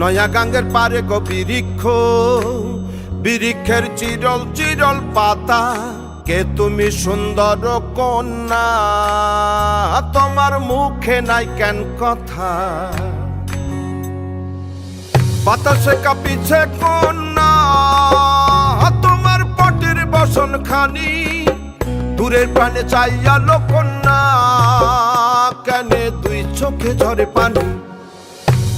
নয়া গাঙ্গের পারে গো বিরিক্ষ বিরিক্ষের চিরল চিরল পাতা, কে তুমি সুন্দর কন্যা? তোমার মুখে নাই কেন কথা? বাতাসে কাঁপিছে কন্যা, তোমার পটের বসন খানি দূরের প্রাণে চাইয়া কন্যা, কেনে দুই চোখে ঝরে পানি?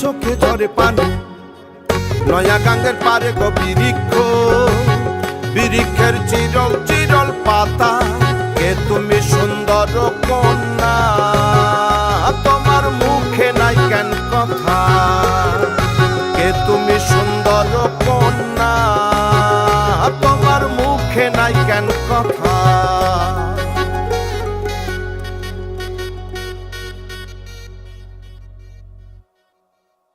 চোখে ঝরে পানি। নয়া গাঙ্গের পারে গো বিরিক্ষ বিরিক্ষের চিরল চিরল পাতা। কে তুমি সুন্দর কন্যা